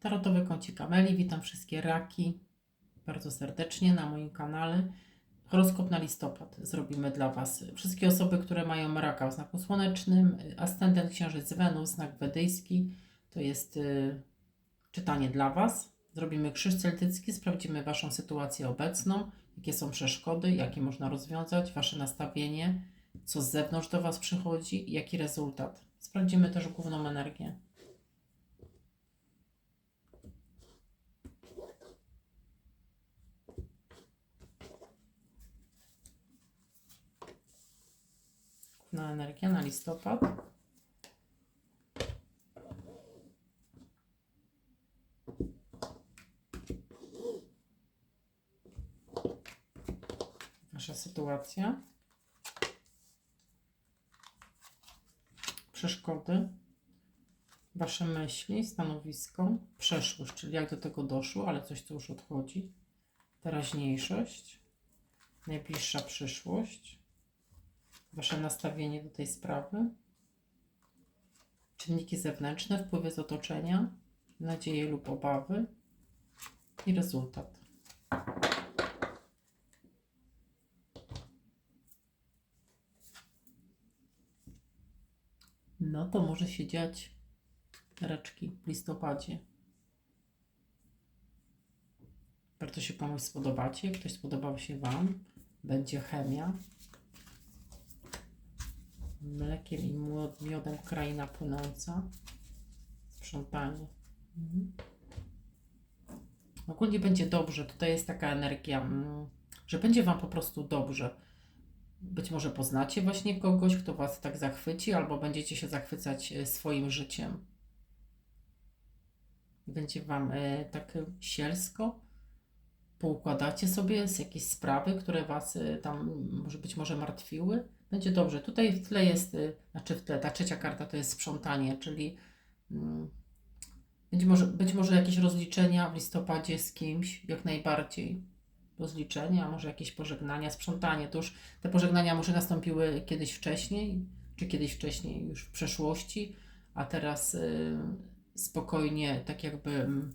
Tarotowy kącik Ameli. Witam wszystkie raki bardzo serdecznie na moim kanale. Horoskop na listopad zrobimy dla Was. Wszystkie osoby, które mają raka w znaku słonecznym, ascendent księżyc Wenus, znak wedyjski, to jest y, czytanie dla Was. Zrobimy krzyż celtycki, sprawdzimy Waszą sytuację obecną, jakie są przeszkody, jakie można rozwiązać, Wasze nastawienie, co z zewnątrz do Was przychodzi jaki rezultat. Sprawdzimy też główną energię. Główna energia na listopad. Wasza sytuacja. Przeszkody. Wasze myśli, stanowisko, przeszłość, czyli jak do tego doszło, ale coś, co już odchodzi. Teraźniejszość, najbliższa przyszłość, Wasze nastawienie do tej sprawy, czynniki zewnętrzne, wpływy z otoczenia, nadzieje lub obawy i rezultat. No to może się dziać reczki w listopadzie. Bardzo się komuś spodobacie, ktoś spodobał się Wam, będzie chemia. Mlekiem i miodem kraina płynąca. Sprzątanie. Mhm. Ogólnie będzie dobrze. Tutaj jest taka energia, mm, że będzie Wam po prostu dobrze. Być może poznacie właśnie kogoś, kto Was tak zachwyci, albo będziecie się zachwycać e, swoim życiem. Będzie Wam e, tak sielsko. Poukładacie sobie z jakieś sprawy, które Was e, tam może być może martwiły. Będzie dobrze. Tutaj w tle jest, e, znaczy w tle, ta trzecia karta to jest sprzątanie, czyli mm, być może, być może jakieś rozliczenia w listopadzie z kimś, jak najbardziej. Rozliczenia, może jakieś pożegnania, sprzątanie. To już te pożegnania może nastąpiły kiedyś wcześniej, czy kiedyś wcześniej już w przeszłości, a teraz y, spokojnie, tak jakby mm,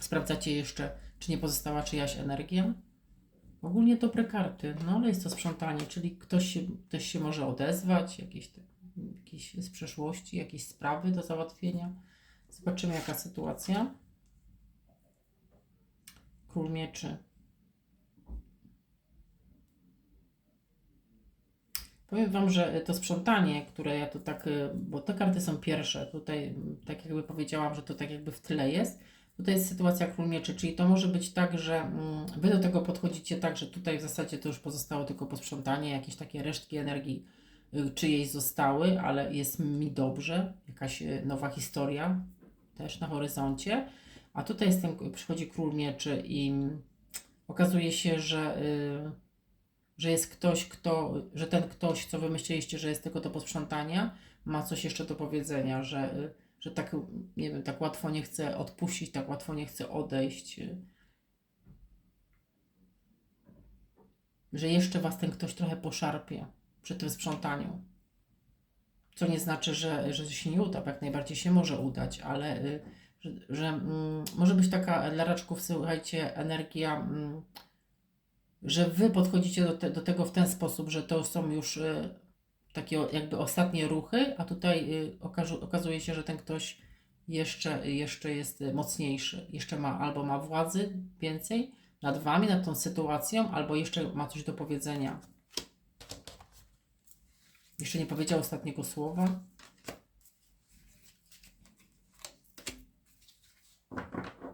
sprawdzacie jeszcze, czy nie pozostała czyjaś energia. Ogólnie dobre karty, no ale jest to sprzątanie, czyli ktoś się, ktoś się może odezwać, jakieś, te, jakieś z przeszłości, jakieś sprawy do załatwienia. Zobaczymy, jaka sytuacja. Król mieczy. Powiem Wam, że to sprzątanie, które ja tu tak, bo te karty są pierwsze, tutaj tak jakby powiedziałam, że to tak jakby w tle jest. Tutaj jest sytuacja król mieczy, czyli to może być tak, że mm, Wy do tego podchodzicie tak, że tutaj w zasadzie to już pozostało tylko posprzątanie, jakieś takie resztki energii y, czyjejś zostały, ale jest mi dobrze, jakaś y, nowa historia też na horyzoncie. A tutaj jest ten, przychodzi król mieczy i mm, okazuje się, że, y, że jest ktoś, kto, że ten ktoś, co wy myśleliście, że jest tylko do posprzątania, ma coś jeszcze do powiedzenia, że, że tak, nie wiem, tak łatwo nie chce odpuścić, tak łatwo nie chce odejść. y. Że jeszcze was ten ktoś trochę poszarpie przy tym sprzątaniu. Co nie znaczy, że, że się nie uda, jak najbardziej się może udać, ale y, że, że mm, może być taka dla raczków, słuchajcie, energia, mm, że wy podchodzicie do, te, do tego w ten sposób, że to są już y, takie jakby ostatnie ruchy, a tutaj y, okazu, okazuje się, że ten ktoś jeszcze, jeszcze jest mocniejszy, jeszcze ma albo ma władzy więcej nad wami, nad tą sytuacją, albo jeszcze ma coś do powiedzenia. Jeszcze nie powiedział ostatniego słowa.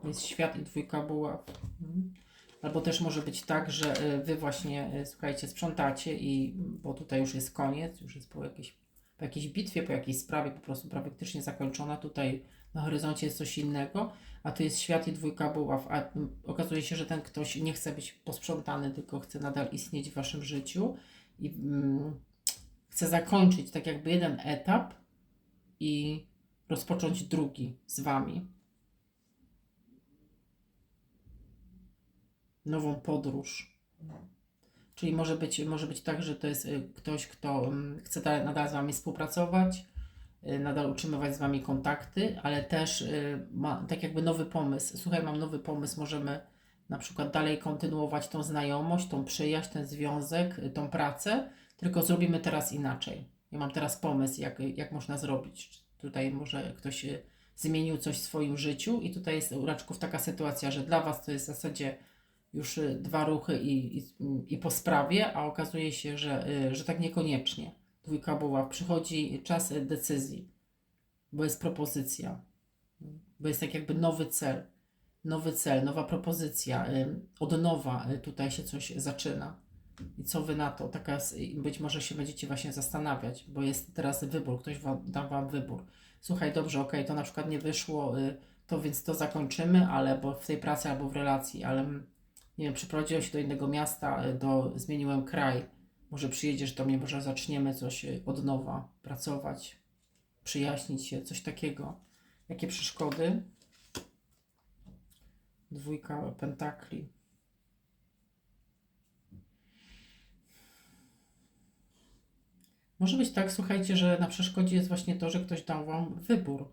Jest świat i dwójka buław. Mhm. Albo też może być tak, że y, wy właśnie, y, słuchajcie, sprzątacie i, bo tutaj już jest koniec, już jest po jakiejś, po jakiejś bitwie, po jakiejś sprawie po prostu praktycznie zakończona. Tutaj na horyzoncie jest coś innego, a tu jest świat i dwójka buław, a okazuje się, że ten ktoś nie chce być posprzątany, tylko chce nadal istnieć w waszym życiu i mm, chce zakończyć tak jakby jeden etap i rozpocząć drugi z wami. Nową podróż. Czyli może być, może być tak, że to jest y, ktoś, kto mm, chce da- nadal z wami współpracować, y, nadal utrzymywać z Wami kontakty, ale też y, ma tak jakby nowy pomysł. Słuchaj, mam nowy pomysł, możemy na przykład dalej kontynuować tą znajomość, tą przyjaźń, ten związek, tą pracę, tylko zrobimy teraz inaczej. Ja mam teraz pomysł, jak, jak można zrobić. Tutaj może ktoś zmienił coś w swoim życiu i tutaj jest u raczków taka sytuacja, że dla Was to jest w zasadzie już y, dwa ruchy i, i, i po sprawie, a okazuje się, że, y, że tak niekoniecznie. Dwójka buław. Przychodzi czas decyzji, bo jest propozycja, bo jest tak jakby nowy cel. Nowy cel, nowa propozycja, y, od nowa tutaj się coś zaczyna. I co wy na to? Taka, być może się będziecie właśnie zastanawiać, bo jest teraz wybór, ktoś wam, da wam wybór. Słuchaj, dobrze, okej, to na przykład nie wyszło, to więc to zakończymy, ale bo w tej pracy albo w relacji, ale mm, nie wiem, przyprowadziłem się do innego miasta, y, do, zmieniłem kraj, może przyjedziesz do mnie, może zaczniemy coś y, od nowa, pracować, przyjaźnić się, coś takiego. Jakie przeszkody? Dwójka pentakli. Może być tak, słuchajcie, że na przeszkodzie jest właśnie to, że ktoś dał wam wybór.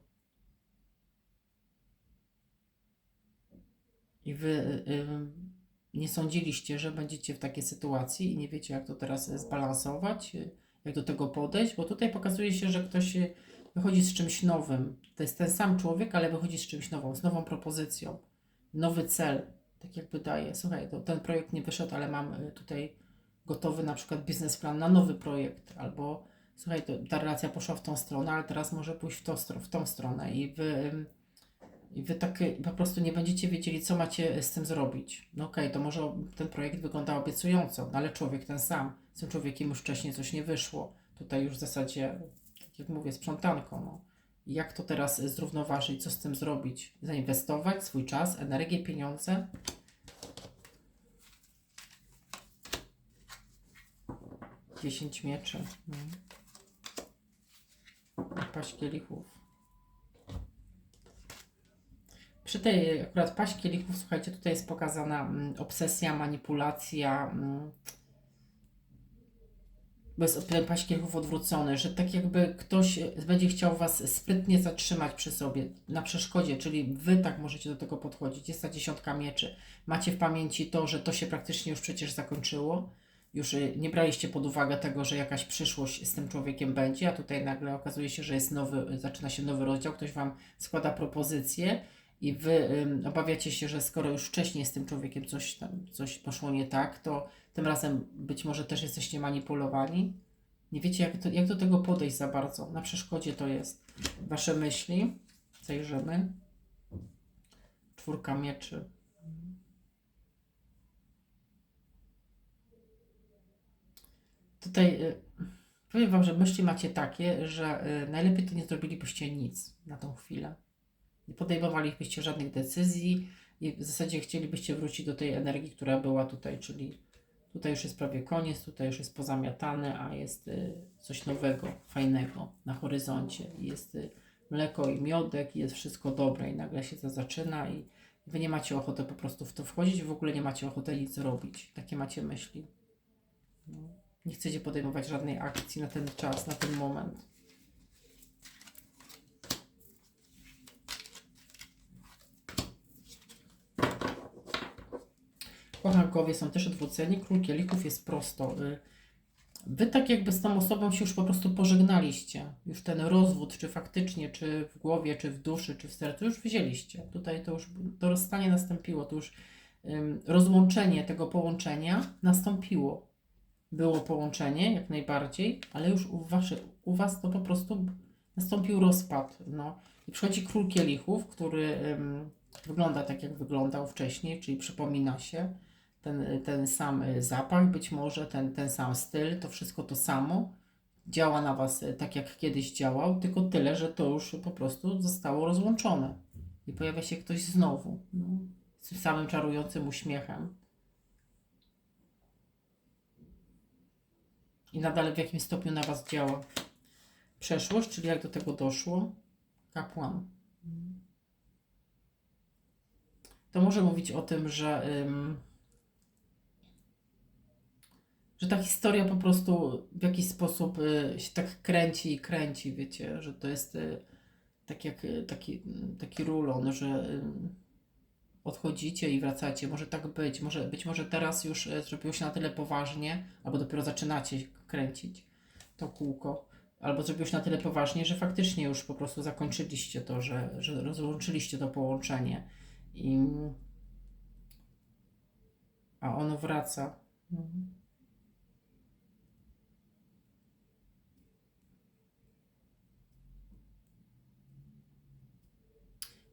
I wy y, y, nie sądziliście, że będziecie w takiej sytuacji i nie wiecie, jak to teraz zbalansować, jak do tego podejść, bo tutaj pokazuje się, że ktoś y, wychodzi z czymś nowym. To jest ten sam człowiek, ale wychodzi z czymś nowym, z nową propozycją, nowy cel. Tak jakby daje, słuchaj, to ten projekt nie wyszedł, ale mam y, tutaj gotowy na przykład biznesplan na nowy projekt, albo słuchaj, to, ta relacja poszła w tą stronę, ale teraz może pójść w, to, w tą stronę i ym, i wy tak y, po prostu nie będziecie wiedzieli, co macie z tym zrobić. No okej, to może ten projekt wygląda obiecująco, no ale człowiek ten sam, z tym człowiekiem już wcześniej coś nie wyszło. Tutaj już w zasadzie, tak jak mówię, sprzątanką. No. Jak to teraz zrównoważyć, co z tym zrobić? Zainwestować swój czas, energię, pieniądze? Dziesięć mieczy. No. Paść kielichów. Przy tej akurat paść kielichów, słuchajcie, tutaj jest pokazana mm, obsesja, manipulacja. Mm, bo jest paść kielichów odwrócony, że tak jakby ktoś będzie chciał Was sprytnie zatrzymać przy sobie, na przeszkodzie, czyli Wy tak możecie do tego podchodzić. Jest ta dziesiątka mieczy. Macie w pamięci to, że to się praktycznie już przecież zakończyło. Już y, nie braliście pod uwagę tego, że jakaś przyszłość z tym człowiekiem będzie, a tutaj nagle okazuje się, że jest nowy, zaczyna się nowy rozdział, ktoś Wam składa propozycję i Wy obawiacie się, że skoro już wcześniej z tym człowiekiem coś tam, coś poszło nie tak, to tym razem być może też jesteście manipulowani. Nie wiecie, jak do, jak do tego podejść za bardzo. Na przeszkodzie to jest. Wasze myśli. Zajrzymy. Czwórka mieczy. Tutaj y, powiem Wam, że myśli macie takie, że y, najlepiej to nie zrobilibyście nic na tą chwilę. Nie podejmowalibyście żadnych decyzji i w zasadzie chcielibyście wrócić do tej energii, która była tutaj, czyli tutaj już jest prawie koniec, tutaj już jest pozamiatane, a jest y, coś nowego, fajnego na horyzoncie. Jest y, mleko i miodek, i jest wszystko dobre i nagle się to zaczyna i wy nie macie ochoty po prostu w to wchodzić, w ogóle nie macie ochoty nic robić. Takie macie myśli. No. Nie chcecie podejmować żadnej akcji na ten czas, na ten moment. Kochankowie są też odwróceni, król kielichów jest prosto. y, Wy tak jakby z tą osobą się już po prostu pożegnaliście. Już ten rozwód, czy faktycznie, czy w głowie, czy w duszy, czy w sercu, już wzięliście. Tutaj to już to rozstanie nastąpiło, to już ym, rozłączenie tego połączenia nastąpiło. Było połączenie, jak najbardziej, ale już u, waszy, u Was to po prostu nastąpił rozpad. No. I przychodzi król kielichów, który ym, wygląda tak, jak wyglądał wcześniej, czyli przypomina się ten, ten sam y, zapach, być może ten, ten sam styl, to wszystko to samo. Działa na Was y, tak, jak kiedyś działał, tylko tyle, że to już po prostu zostało rozłączone. I pojawia się ktoś znowu, no, z tym samym czarującym uśmiechem. I nadal w jakimś stopniu na Was działa. Przeszłość, czyli jak do tego doszło. Kapłan. To może mówić o tym, że, że ta historia po prostu w jakiś sposób y, się tak kręci i kręci, wiecie, że to jest y, tak jak y, taki, taki rulon, że odchodzicie i wracacie. Może tak być, może, być może teraz już zrobiło się na tyle poważnie, albo dopiero zaczynacie kręcić to kółko, albo zrobiło się na tyle poważnie, że faktycznie już po prostu zakończyliście to, że, że rozłączyliście to połączenie i a ono wraca. Mhm.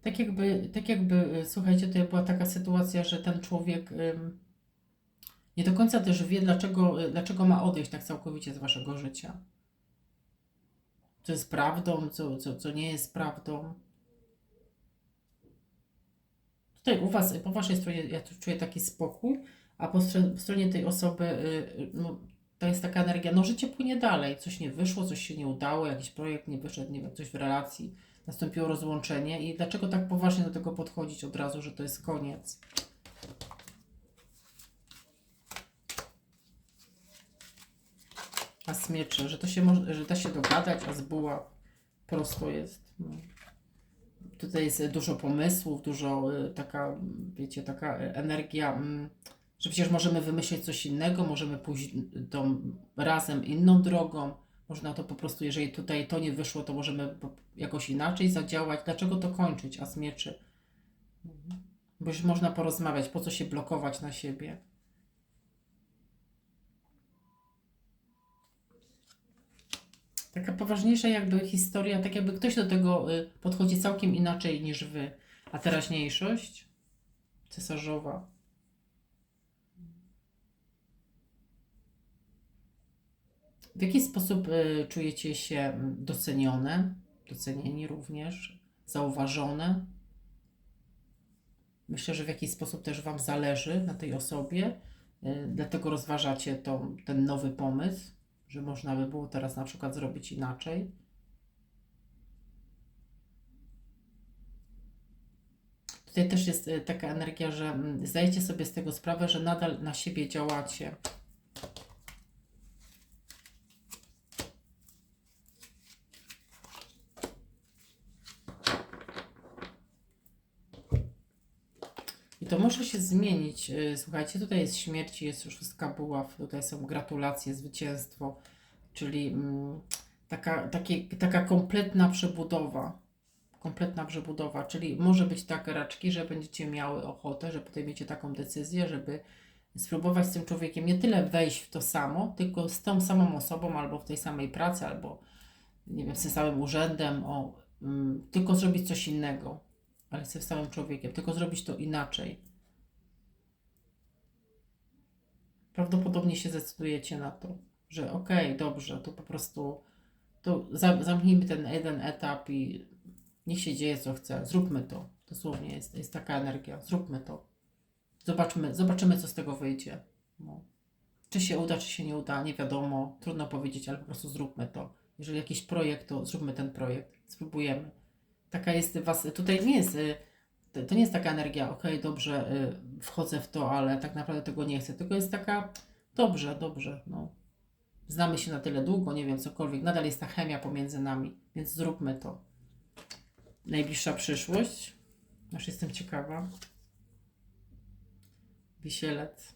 Tak jakby, tak jakby, y, słuchajcie, to była taka sytuacja, że ten człowiek nie do końca też wie, dlaczego, y, dlaczego ma odejść tak całkowicie z waszego życia. Co jest prawdą, co, co, co nie jest prawdą. Tutaj u was, po waszej stronie ja tu czuję taki spokój, a po stro- stronie tej osoby y, no, to jest taka energia, no życie płynie dalej, coś nie wyszło, coś się nie udało, jakiś projekt nie wyszedł, nie wiem, coś w relacji, nastąpiło rozłączenie i dlaczego tak poważnie do tego podchodzić od razu, że to jest koniec? A smiecze, że to się że da się dogadać, a z buła prosto jest. No. Tutaj jest dużo pomysłów, dużo y, taka, wiecie, taka energia, mm, że przecież możemy wymyślić coś innego, możemy pójść tą razem inną drogą. Można to po prostu, jeżeli tutaj to nie wyszło, to możemy jakoś inaczej zadziałać. Dlaczego to kończyć? A z mieczy. Bo już można porozmawiać, po co się blokować na siebie. Taka poważniejsza jakby historia, tak jakby ktoś do tego y, podchodzi całkiem inaczej niż wy. A teraźniejszość? Cesarzowa. W jaki sposób y, czujecie się mm, docenione, docenieni również, zauważone? Myślę, że w jakiś sposób też Wam zależy na tej osobie, y, dlatego rozważacie ten nowy pomysł, że można by było teraz na przykład zrobić inaczej. Tutaj też jest y, taka energia, że mm, zdajecie sobie z tego sprawę, że nadal na siebie działacie. I to może się zmienić. Y, Słuchajcie, tutaj jest śmierć, jest już szóstka buław, tutaj są gratulacje, zwycięstwo, czyli mm, taka, takie, taka kompletna przebudowa. Kompletna przebudowa, czyli może być tak raczki, że będziecie miały ochotę, że podejmiecie taką decyzję, żeby spróbować z tym człowiekiem nie tyle wejść w to samo, tylko z tą samą osobą, albo w tej samej pracy, albo nie wiem, z tym samym urzędem, o, mm, tylko zrobić coś innego ale z tym samym człowiekiem, tylko zrobić to inaczej. Prawdopodobnie się zdecydujecie na to, że okej, dobrze, to po prostu to za, zamknijmy ten jeden etap i niech się dzieje co chce, zróbmy to. Dosłownie jest, jest taka energia, zróbmy to. Zobaczmy, zobaczymy co z tego wyjdzie. No. Czy się uda, czy się nie uda, nie wiadomo, trudno powiedzieć, ale po prostu zróbmy to. Jeżeli jakiś projekt, to zróbmy ten projekt, spróbujemy taka jest was, tutaj nie jest, y, to, nie jest taka energia, okej, dobrze, y, wchodzę w to, ale tak naprawdę tego nie chcę, tylko jest taka, dobrze, dobrze, no. Znamy się na tyle długo, nie wiem, cokolwiek, nadal jest ta chemia pomiędzy nami, więc zróbmy to. Najbliższa przyszłość, aż jestem ciekawa. Wisielec.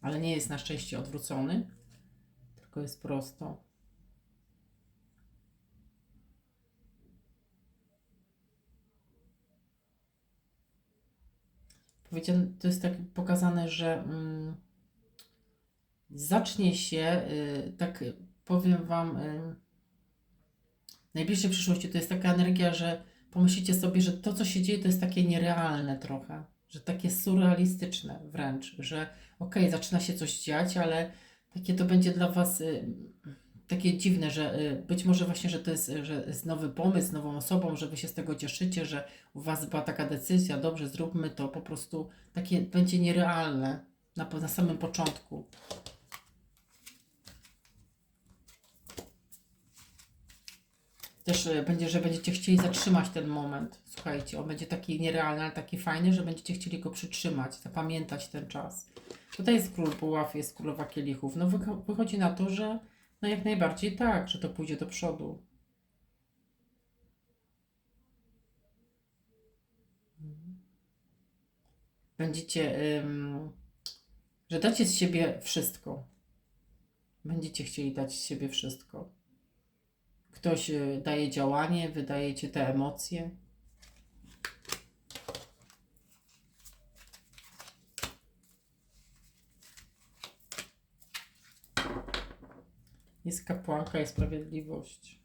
Ale nie jest na szczęście odwrócony, tylko jest prosto. Powiedziane, to jest tak pokazane, że mm, zacznie się, y, tak powiem Wam, y, w najbliższej przyszłości to jest taka energia, że pomyślicie sobie, że to, co się dzieje, to jest takie nierealne trochę, że takie surrealistyczne wręcz, że okej, okay, zaczyna się coś dziać, ale takie to będzie dla Was y, takie dziwne, że y, być może właśnie, że to jest, y, że jest nowy pomysł, nową osobą, że wy się z tego cieszycie, że u was była taka decyzja, dobrze, zróbmy to, po prostu takie będzie nierealne na, na samym początku. Też e, będzie, że będziecie chcieli zatrzymać ten moment. Słuchajcie, on będzie taki nierealny, ale taki fajny, że będziecie chcieli go przytrzymać, zapamiętać ten czas. Tutaj jest król buław, jest królowa kielichów. No wycho- wychodzi na to, że no jak najbardziej tak, że to pójdzie do przodu. Będziecie, że dacie z siebie wszystko. Będziecie chcieli dać z siebie wszystko. Ktoś y, daje działanie, wydajecie te emocje. Jest kapłanka i sprawiedliwość.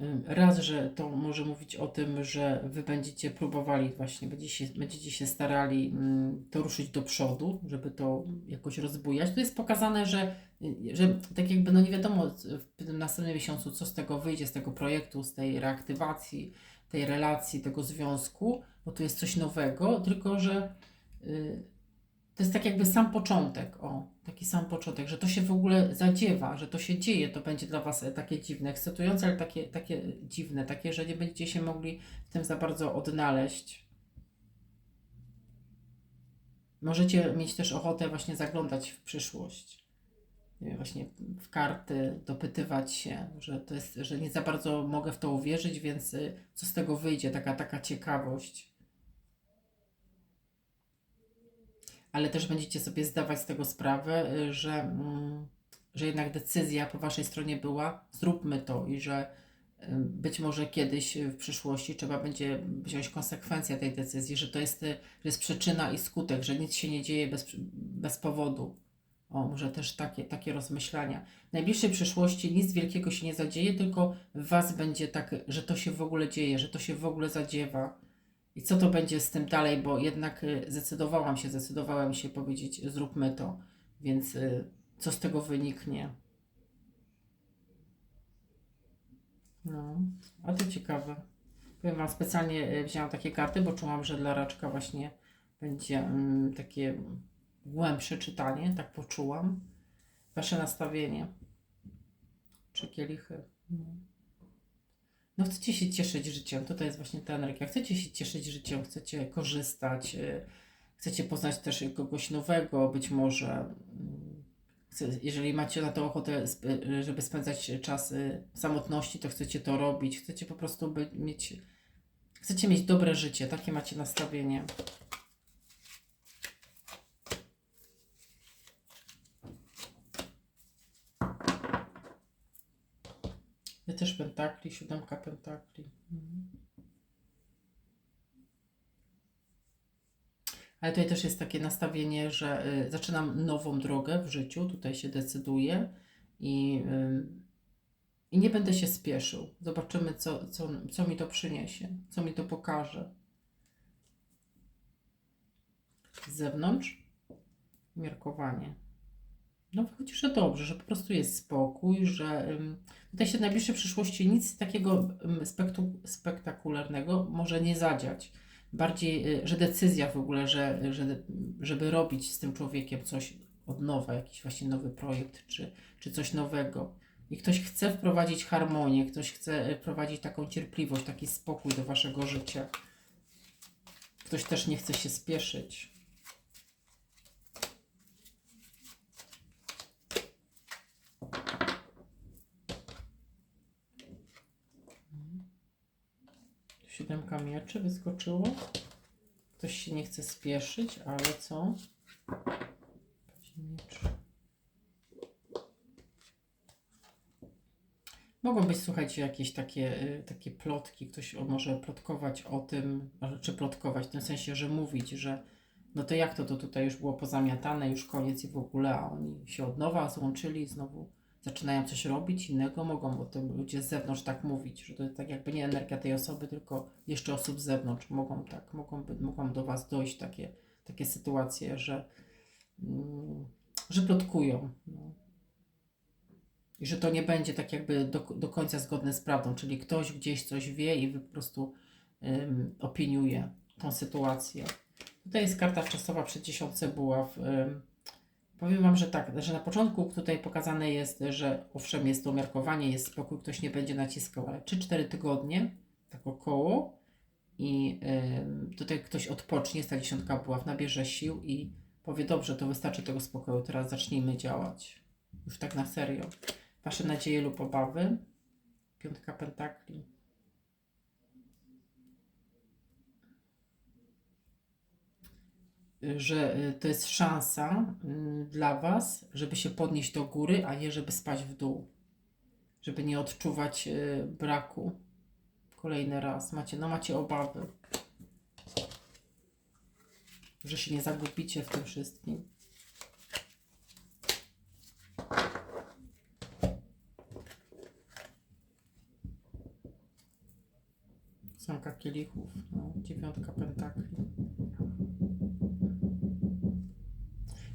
Ym, Raz, że to może mówić o tym, że wy będziecie próbowali właśnie, będziecie, będziecie się starali mm, to ruszyć do przodu, żeby to jakoś rozbujać. Tu jest pokazane, że, że tak jakby no nie wiadomo w tym następnym miesiącu, co z tego wyjdzie, z tego projektu, z tej reaktywacji, tej relacji, tego związku, bo tu jest coś nowego, tylko że y, to jest tak jakby sam początek, o, taki sam początek, że to się w ogóle zadziewa, że to się dzieje, to będzie dla Was e, takie dziwne, ekscytujące, ale takie, takie dziwne, takie, że nie będziecie się mogli w tym za bardzo odnaleźć. Możecie mieć też ochotę właśnie zaglądać w przyszłość. Właśnie w karty, dopytywać się, że to jest, że nie za bardzo mogę w to uwierzyć, więc y, co z tego wyjdzie, taka, taka ciekawość. Ale też będziecie sobie zdawać z tego sprawę, y, że, mm, że jednak decyzja po waszej stronie była, zróbmy to i że y, być może kiedyś w przyszłości trzeba będzie wziąć konsekwencje tej decyzji, że to jest, y, że jest przyczyna i skutek, że nic się nie dzieje bez, bez powodu. O, może też takie, takie rozmyślania. W najbliższej przyszłości nic wielkiego się nie zadzieje, tylko w Was będzie tak, że to się w ogóle dzieje, że to się w ogóle zadziewa. I co to będzie z tym dalej, bo jednak y, zdecydowałam się, zdecydowałem się powiedzieć, zróbmy to, więc y, co z tego wyniknie? No, a to ciekawe. Powiem Wam, specjalnie y, wzięłam takie karty, bo czułam, że dla raczka właśnie będzie mm, takie głębsze czytanie, tak poczułam. Wasze nastawienie. Trzy kielichy. No. No chcecie się cieszyć życiem, to to jest właśnie ta energia. Chcecie się cieszyć życiem, chcecie korzystać, y, chcecie poznać też kogoś nowego, być może. mm, Jeżeli macie na to ochotę, y, żeby spędzać czas y, samotności, to chcecie to robić. Chcecie po prostu mieć, chcecie mieć dobre życie, takie macie nastawienie. Ja też pentakli, siódemka pentakli. Mhm. Ale tutaj też jest takie nastawienie, że y, zaczynam nową drogę w życiu, tutaj się decyduję i, y, i nie będę się spieszył. Zobaczymy, co, co, co mi to przyniesie, co mi to pokaże. Z zewnątrz miarkowanie. No wychodzi, że dobrze, że po prostu jest spokój, że tutaj się w najbliższej przyszłości nic takiego spektu, spektakularnego może nie zadziać. Bardziej, y, że decyzja w ogóle, że, że, żeby robić z tym człowiekiem coś od nowa, jakiś właśnie nowy projekt, czy, czy coś nowego. I ktoś chce wprowadzić harmonię, ktoś chce y, wprowadzić taką cierpliwość, taki spokój do waszego życia. Ktoś też nie chce się spieszyć. Siódemka mieczy wyskoczyło. Ktoś się nie chce spieszyć, ale co? Mogą być, słuchajcie, jakieś takie, y, takie plotki. Ktoś może plotkować o tym, czy plotkować w tym sensie, że mówić, że no to jak to, to tutaj już było pozamiatane, już koniec i w ogóle, a oni się od nowa złączyli, znowu zaczynają coś robić innego, mogą o tym ludzie z zewnątrz tak mówić, że to tak jakby nie energia tej osoby, tylko jeszcze osób z zewnątrz mogą tak, mogą, mogą do Was dojść takie, takie sytuacje, że, mm, że plotkują. No. I że to nie będzie tak jakby do, do końca zgodne z prawdą, czyli ktoś gdzieś coś wie i po prostu ym, opiniuje. tą sytuację. Tutaj jest karta czasowa przy dziesiątce buław. Ym, Powiem Wam, że tak, że na początku tutaj pokazane jest, że owszem jest to umiarkowanie, jest spokój, ktoś nie będzie naciskał, ale 3-4 tygodnie, tak około i ym, tutaj ktoś odpocznie, ta dziesiątka buław, nabierze sił i powie dobrze, to wystarczy tego spokoju, teraz zacznijmy działać. Już tak na serio. Wasze nadzieje lub obawy. Piątka pentakli. Że y, to jest szansa dla Was, żeby się podnieść do góry, a nie żeby spać w dół. Żeby nie odczuwać y, braku. Kolejny raz. Macie, no macie obawy. Że się nie zagubicie w tym wszystkim. Samka kielichów, no, dziewiątka pentakli.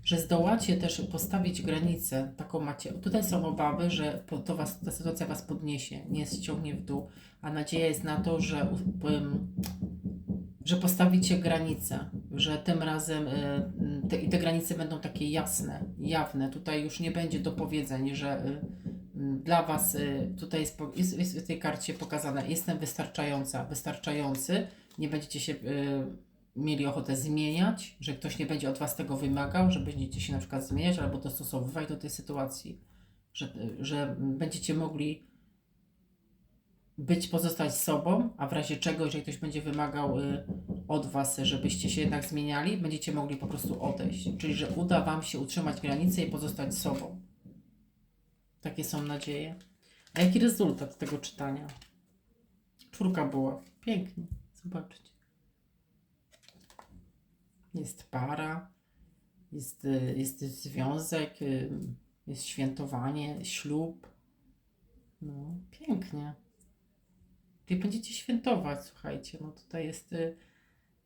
Że zdołacie też postawić granicę, taką macie. Tutaj są obawy, że to was, ta sytuacja was podniesie, nie ściągnie w dół, a nadzieja jest na to, że, że postawicie granicę, że tym razem y, te, te granice będą takie jasne, jawne. Tutaj już nie będzie dopowiedzeń, że y, Mm, dla Was y, tutaj jest, jest, jest w tej karcie pokazane, jestem wystarczająca, wystarczający, nie będziecie się mieli ochotę zmieniać, że ktoś nie będzie od Was tego wymagał, że będziecie się na przykład zmieniać albo dostosowywać do tej sytuacji, że, że będziecie mogli być, pozostać sobą, a w razie czego, jeżeli ktoś będzie wymagał y, od Was, żebyście się jednak zmieniali, będziecie mogli po prostu odejść. Czyli, że uda Wam się utrzymać granice i pozostać sobą. Takie są nadzieje. A jaki rezultat tego czytania? Czwórka była. Pięknie. Zobaczcie. Jest para, jest, y, jest związek, y, jest świętowanie, ślub. No, pięknie. I będziecie świętować, słuchajcie. No tutaj jest, y,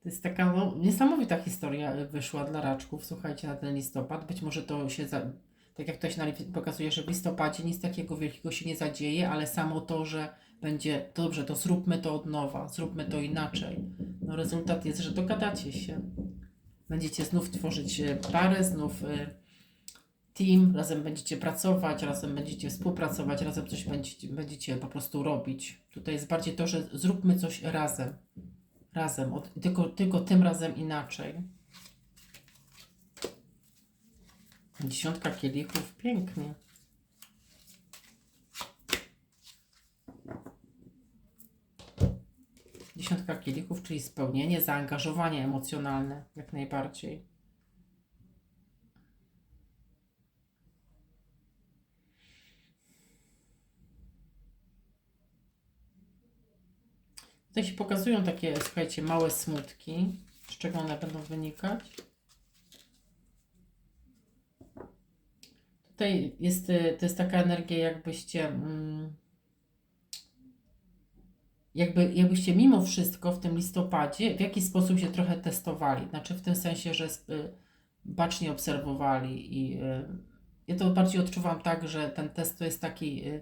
to jest taka no, niesamowita historia wyszła dla raczków, słuchajcie, na ten listopad. Być może to się za, tak jak na lip- pokazuje, że w listopadzie nic takiego wielkiego się nie zadzieje, ale samo to, że będzie dobrze, to zróbmy to od nowa, zróbmy to inaczej. No rezultat jest, że dogadacie się. Będziecie znów tworzyć e, parę, znów e, team, razem będziecie pracować, razem będziecie współpracować, razem coś będziecie, będziecie po prostu robić. Tutaj jest bardziej to, że zróbmy coś razem. Razem, od, tylko, tylko tym razem inaczej. Dziesiątka kielichów, pięknie. Dziesiątka kielichów, czyli spełnienie, zaangażowanie emocjonalne, jak najbardziej. Tutaj się pokazują takie, słuchajcie, małe smutki. Z czego one będą wynikać? Tutaj jest, y, to jest taka energia, jakbyście, mm, jakby, jakbyście mimo wszystko w tym listopadzie w jakiś sposób się trochę testowali. Znaczy w tym sensie, że y, bacznie obserwowali i y, ja to bardziej odczuwam tak, że ten test to jest taki, y,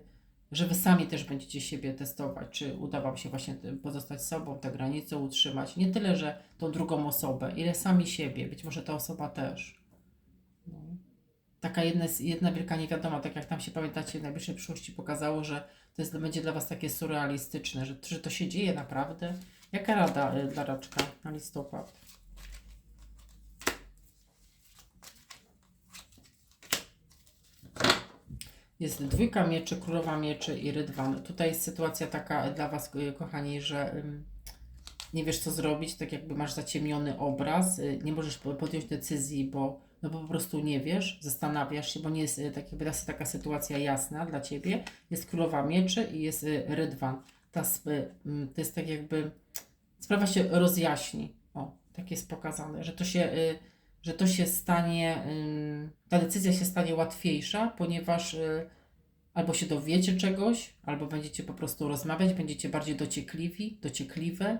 że wy sami też będziecie siebie testować, czy uda wam się właśnie pozostać sobą, tę granicę utrzymać. Nie tyle, że tą drugą osobę, ile sami siebie, być może ta osoba też. No taka jedna, jedna wielka niewiadoma, tak jak tam się pamiętacie w najbliższej przyszłości pokazało, że to jest, będzie dla Was takie surrealistyczne, że, że to się dzieje naprawdę. Jaka rada y, dla raczka na listopad? Jest dwójka mieczy, królowa mieczy i rydwan. Tutaj jest sytuacja taka dla Was, y, kochani, że nie wiesz co zrobić, tak jakby masz zaciemniony obraz, y, nie możesz po- podjąć decyzji, bo, no bo po prostu nie wiesz, zastanawiasz się, bo nie jest y, tak jakby ta- taka sytuacja jasna dla Ciebie. Jest królowa mieczy i jest y, rydwan. Ta, to jest tak jakby, sprawa się rozjaśni. O, tak jest pokazane, że to się, y, że to się stanie, ta decyzja się stanie łatwiejsza, ponieważ albo się dowiecie czegoś, albo będziecie po prostu rozmawiać, będziecie bardziej dociekliwi, dociekliwe,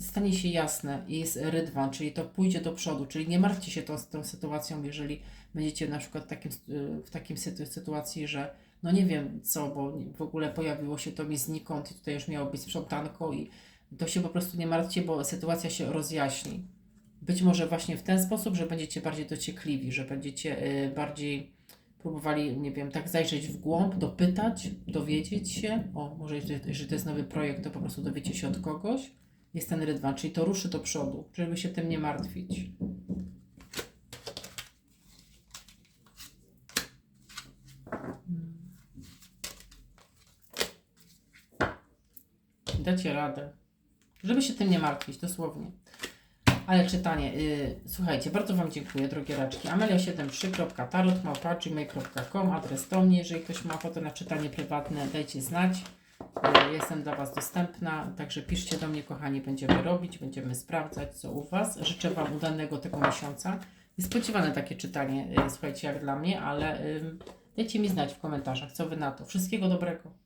stanie się jasne i jest rydwan, czyli to pójdzie do przodu, czyli nie martwcie się tą, tą sytuacją, jeżeli będziecie na przykład takim, y, w takim sytu, sytuacji, że no nie wiem co, bo w ogóle pojawiło się to mi znikąd i tutaj już miało być sprzątanko i to się po prostu nie martwcie, bo sytuacja się rozjaśni. Być może właśnie w ten sposób, że będziecie bardziej dociekliwi, że będziecie y, bardziej próbowali, nie wiem, tak zajrzeć w głąb, dopytać, dowiedzieć się. O, może jeżeli to jest nowy projekt, to po prostu dowiecie się od kogoś. Jest ten rydwan, czyli to ruszy do przodu, żeby się tym nie martwić. Dacie radę. Żeby się tym nie martwić, dosłownie. Ale czytanie. y, słuchajcie, bardzo Wam dziękuję, drogie raczki. amelia73.tarot.gmail.com Adres do mnie, jeżeli ktoś ma ochotę na czytanie prywatne, dajcie znać. Y, jestem dla Was dostępna, także piszcie do mnie, kochani, będziemy robić, będziemy sprawdzać, co u Was. Życzę Wam udanego tego miesiąca. Niespodziewane takie czytanie, y, słuchajcie, jak dla mnie, ale dajcie mi znać w komentarzach, co Wy na to. Wszystkiego dobrego.